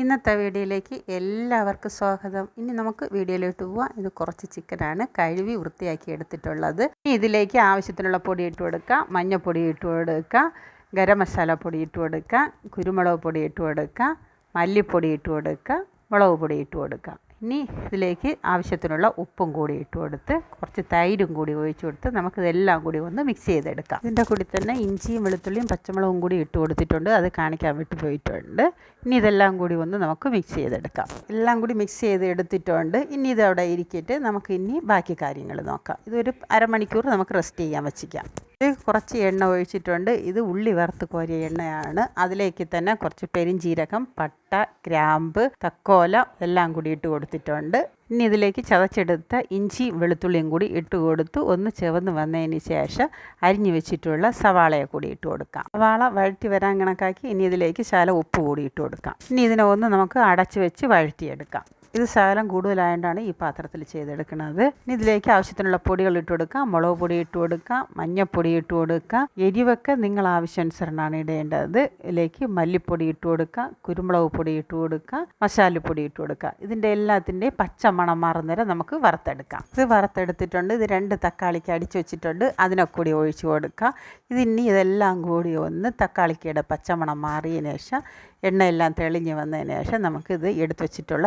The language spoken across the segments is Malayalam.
ഇന്നത്തെ വീഡിയോയിലേക്ക് എല്ലാവർക്കും സ്വാഗതം. ഇനി നമുക്ക് വീഡിയോയിലോട്ട് പോവാം. ഇത് കുറച്ച് ചിക്കനാണ്. കഴുകി വൃത്തിയാക്കി എടുത്തിട്ടുള്ളത്. ഇനി ഇതിലേക്ക് ആവശ്യത്തിനുള്ള പൊടി ഇട്ട് കൊടുക്കുക. മഞ്ഞൾപ്പൊടി ഇട്ട് കൊടുക്കുക. ഗരം മസാല പൊടി ഇട്ട് കൊടുക്കുക. കുരുമുളക് പൊടി ഇട്ട് കൊടുക്കുക. മല്ലിപ്പൊടി ഇട്ട് കൊടുക്കുക. മുളക് പൊടി ഇട്ട് കൊടുക്കുക. ഇനി ഇതിലേക്ക് ആവശ്യത്തിനുള്ള ഉപ്പും കൂടി ഇട്ട് കൊടുത്ത് കുറച്ച് തൈരും കൂടി ഒഴിച്ചു കൊടുത്ത് നമുക്കിതെല്ലാം കൂടി ഒന്ന് മിക്സ് ചെയ്തെടുക്കാം. ഇതിന്റെ കൂടി തന്നെ ഇഞ്ചിയും വെളുത്തുള്ളിയും പച്ചമുളകും കൂടി ഇട്ട് കൊടുത്തിട്ടുണ്ട്. അത് കാണിക്കാൻ വിട്ടു പോയിട്ടുണ്ട്. ഇനി ഇതെല്ലാം കൂടി ഒന്ന് നമുക്ക് മിക്സ് ചെയ്തെടുക്കാം. എല്ലാം കൂടി മിക്സ് ചെയ്ത് എടുത്തിട്ടുണ്ട് ഇനി ഇതവിടെ ഇരിക്കിയിട്ട് നമുക്ക് ഇനി ബാക്കി കാര്യങ്ങൾ നോക്കാം. ഇതൊരു അരമണിക്കൂർ നമുക്ക് റെസ്റ്റ് ചെയ്യാൻ വെച്ചിക്കാം. ഇത് കുറച്ച് എണ്ണ ഒഴിച്ചിട്ടുണ്ട്. ഇത് ഉള്ളി വറുത്ത് കോരിയ എണ്ണയാണ്. അതിലേക്ക് തന്നെ കുറച്ച് പെരിഞ്ചീരകം പട്ട ഗ്രാമ്പ് തക്കോല എല്ലാം കൂടി ഇട്ട് കൊടുത്തിട്ടുണ്ട്. ഇനി ഇതിലേക്ക് ചതച്ചെടുത്ത ഇഞ്ചി വെളുത്തുള്ളിയും കൂടി ഇട്ട് കൊടുത്തു ഒന്ന് ചെവന്ന് വന്നതിന് ശേഷം അരിഞ്ഞു വെച്ചിട്ടുള്ള സവാളയെ കൂടി ഇട്ട് കൊടുക്കാം. സവാള വഴറ്റി വരാൻ കണക്കാക്കി ഇനി ഇതിലേക്ക് ശാല ഉപ്പ് കൂടി ഇട്ട് കൊടുക്കാം. ഇനി ഇതിനെ ഒന്ന് നമുക്ക് അടച്ചു വെച്ച് വഴറ്റിയെടുക്കാം. ഇത് ശകലം കൂടുതലായതുകൊണ്ടാണ് ഈ പാത്രത്തിൽ ചെയ്തെടുക്കുന്നത് ഇനി ഇതിലേക്ക് ആവശ്യത്തിനുള്ള പൊടികൾ ഇട്ട് കൊടുക്കാം. മുളക് പൊടി ഇട്ട് കൊടുക്കാം. മഞ്ഞൾപ്പൊടി ഇട്ട് കൊടുക്കാം. എരിവൊക്കെ നിങ്ങൾ ആവശ്യാനുസരണമാണ് ഇടേണ്ടത്. ഇതിലേക്ക് മല്ലിപ്പൊടി ഇട്ട് കൊടുക്കാം. കുരുമുളക് പൊടി ഇട്ട് കൊടുക്കുക മസാലപ്പൊടി ഇട്ട് കൊടുക്കാം. ഇതിന്റെ എല്ലാത്തിന്റെയും പച്ച മണം മാറുന്നേരം നമുക്ക് വറുത്തെടുക്കാം. ഇത് വറുത്തെടുത്തിട്ടുണ്ട്. ഇത് രണ്ട് തക്കാളിക്ക് അടിച്ചു വെച്ചിട്ടുണ്ട്. അതിനൊക്കെ കൂടി ഒഴിച്ചു കൊടുക്കുക ഇതിനി ഇതെല്ലാം കൂടി ഒന്ന് തക്കാളിക്കയുടെ പച്ചമണം മാറിയതിന് ശേഷം എണ്ണയെല്ലാം തെളിഞ്ഞ് വന്നതിന് ശേഷം നമുക്കിത് എടുത്തു വെച്ചിട്ടുള്ള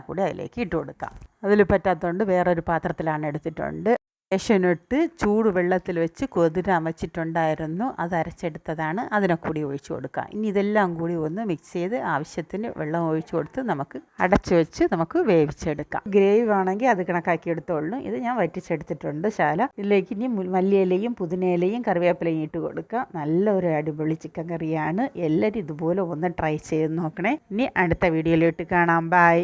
ചിക്കനാ കൂടി അതിലേക്ക് ഇട്ട് കൊടുക്കാം. അതിൽ പറ്റാത്തതുകൊണ്ട് വേറൊരു പാത്രത്തിലാണ് എടുത്തിട്ടുണ്ട്. ഏഷ്യനിട്ട് ചൂട് വെള്ളത്തിൽ വെച്ച് കൊതിരാൻ വെച്ചിട്ടുണ്ടായിരുന്നു. അത് അരച്ചെടുത്തതാണ്. അതിനെ കൂടി ഒഴിച്ച് കൊടുക്കുക ഇനി ഇതെല്ലാം കൂടി ഒന്ന് മിക്സ് ചെയ്ത് ആവശ്യത്തിന് വെള്ളം ഒഴിച്ച് കൊടുത്ത് നമുക്ക് അടച്ചു വെച്ച് നമുക്ക് വേവിച്ചെടുക്കാം. ഗ്രേവി ആണെങ്കിൽ അത് കണക്കാക്കി എടുത്തോളൂ ഇത് ഞാൻ വറ്റിച്ചെടുത്തിട്ടുണ്ട് ശാല. ഇതിലേക്ക് ഇനി മല്ലിയിലയും പുതിനയിലയും കറിവേപ്പിലയും ഇട്ട് കൊടുക്കുക നല്ലൊരു അടിപൊളി ചിക്കൻ കറിയാണ്. എല്ലാവരും ഇതുപോലെ ഒന്ന് ട്രൈ ചെയ്ത് നോക്കണേ. ഇനി അടുത്ത വീഡിയോയിലോട്ട് കാണാം. ബൈ